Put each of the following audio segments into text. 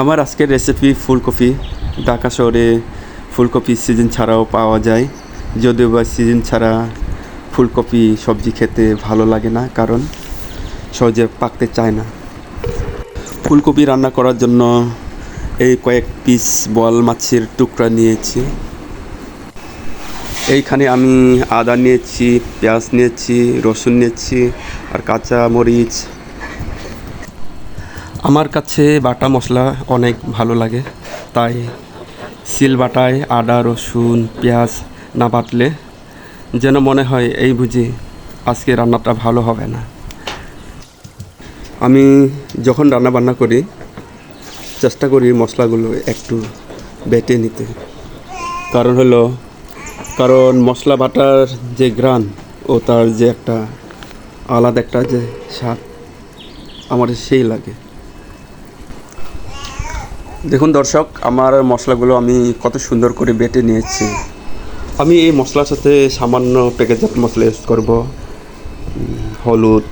আমার আজকের রেসিপি ফুলকপি। ঢাকা শহরে ফুলকপি সিজন ছাড়াও পাওয়া যায়। যদিও বা সিজন ছাড়া ফুলকপি সবজি খেতে ভালো লাগে না, কারণ সহজে পাকতে চায় না। ফুলকপি রান্না করার জন্য এই কয়েক পিস বল মাছের টুকরা নিয়েছি। এইখানে আমি আদা নিয়েছি, পেঁয়াজ নিয়েছি, রসুন নিয়েছি, আর কাঁচা মরিচ আমার কাছে বাটা মশলা অনেক ভালো লাগে, তাই সিল বাটায় আদা, রসুন, পেঁয়াজ না বাটলে যেন মনে হয় এই বুঝি আজকে রান্নাটা ভালো হবে না। আমি যখন রান্না বান্না করি, চেষ্টা করি মশলাগুলো একটু বেটে নিতে। কারণ হলো, কারণ মশলা বাটার যে গ্রান ও তার যে একটা আলাদা একটা যে স্বাদ, আমার সেই লাগে। দেখুন দর্শক, আমার মশলাগুলো আমি কত সুন্দর করে বেটে নিয়েছি। আমি এই মশলার সাথে সামান্য প্যাকেজাত মশলা ইউজ করব। হলুদ,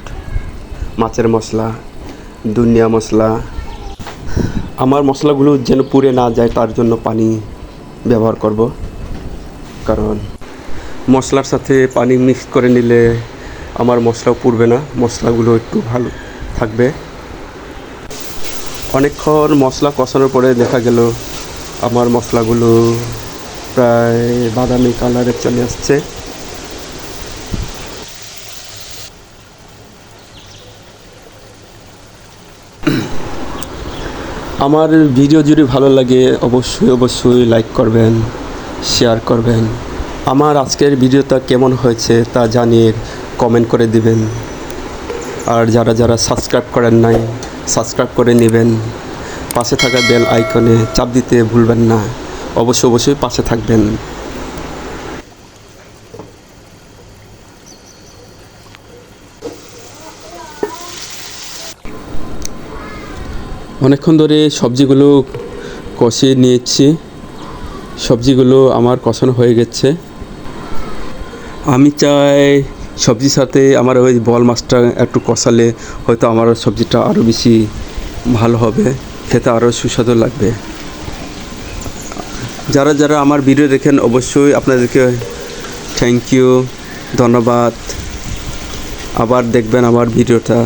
মাছের মশলা দুনিয়া মশলা। আমার মশলাগুলো যেন পুড়ে না যায়, তার জন্য পানি ব্যবহার করব। কারণ মশলার সাথে পানি মিক্স করে নিলে আমার মশলাও পুড়বে না, মশলাগুলো একটু ভালো থাকবে। অনেকক্ষণ মশলা কষানোর পরে দেখা গেল, আমার মশলাগুলো প্রায় বাদামি কালারে চলে আসছে। আমার ভিডিও যদি ভালো লাগে, অবশ্যই অবশ্যই লাইক করবেন শেয়ার করবেন। আমার আজকের ভিডিওটা কেমন হয়েছে তা জানিয়ে কমেন্ট করে দিবেন। আর যারা যারা সাবস্ক্রাইব করেন নাই সাবস্ক্রাইব করে নেবেন। পাশে থাকা বেল আইকনে চাপ দিতে ভুলবেন না। অবশ্যই অবশ্যই পাশে থাকবেন। অনেকক্ষণ ধরে সবজিগুলো কষিয়ে নিয়েছি। সবজিগুলো আমার কষানো হয়ে গেছে। আমি চাই সবজির সাথে আমার ওই বল মাছটা একটু কষালে হয়তো আমার সবজিটা আরও বেশি ভালো হবে, খেতে আরও সুস্বাদু লাগবে। যারা যারা আমার ভিডিও দেখেন অবশ্যই আপনাদেরকে থ্যাংক ইউ ধন্যবাদ। আবার দেখবেন আমার ভিডিওটা।